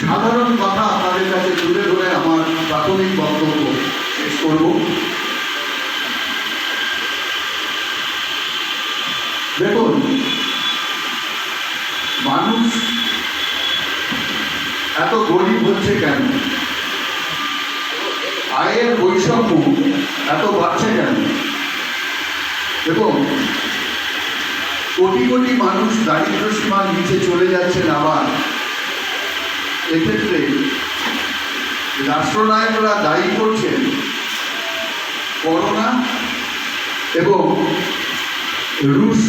সাধারণ কথা আপনাদের কাছে তুলে ধরে আমার প্রাথমিক বক্তব্য শেষ করব। দেখুন, মানুষ এত গরিব হচ্ছে কেন? আয়ের বৈষম্য এত বাড়ছে কেন? এবং কোটি কোটি মানুষ দারিদ্র সীমার নিচে চলে যাচ্ছেন আবার। এক্ষেত্রে রাষ্ট্রনায়করা দায়ী করছেন করোনা এবং রুশ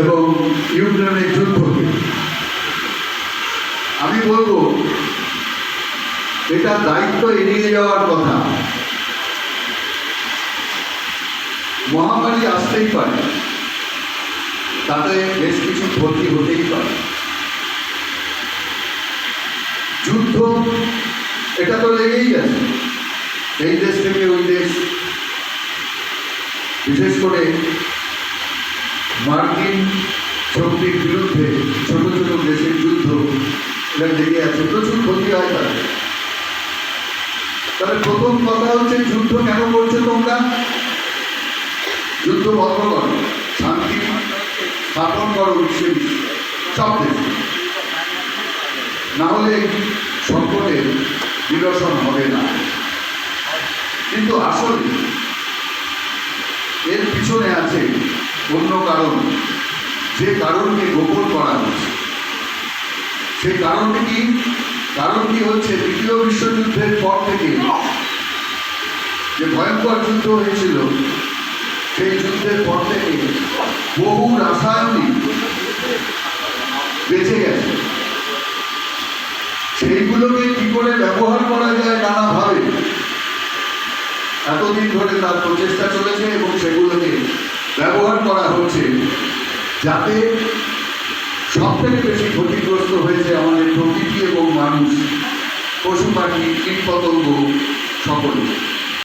এবং ইউক্রেনের যুদ্ধকে। আমি বলব, এটা দায়িত্ব এড়িয়ে যাওয়ার কথা। মহামারী আসতেই পারে, তাতে বেশ কিছু ক্ষতি হতেই পারে যুদ্ধ এটা তো লেগেই আছে এই দেশ থেকে ওই দেশ, বিশেষ করে মার্কিন শক্তির বিরুদ্ধে ছোট ছোট দেশের যুদ্ধ এটা লেগে আছে, প্রচুর ক্ষতি হয় তাদের। তাহলে প্রথম কথা হচ্ছে, যুদ্ধ কেন করছ তোমরা? যুদ্ধ বন্ধ করো, শান্তি স্থাপন করো বিশ্বের সব দেশে। না হলে সংকটের নিরসন হবে না। কিন্তু আসলে এর পিছনে আছে অন্য কারণ। যে কারণকে গোপন করা হচ্ছে সেই কারণটি কি? কারণটি হচ্ছে দ্বিতীয় বিশ্বযুদ্ধের পর থেকে যে ভয়ঙ্কর যুদ্ধ হয়েছিল, সেই যুদ্ধের পর থেকে বহু রাসায়নিক বেঁচে গেছে। সেইগুলোকে কি করে ব্যবহার করা যায় নানাভাবে? এতদিন ধরে তার প্রচেষ্টা চলেছে এবং সেগুলোকে ব্যবহার করা হচ্ছে যাতে সব থেকে বেশি ক্ষতিগ্রস্ত হয়েছে আমাদের প্রকৃতি এবং মানুষ, পশু পাখি কীট পতঙ্গ সকলে।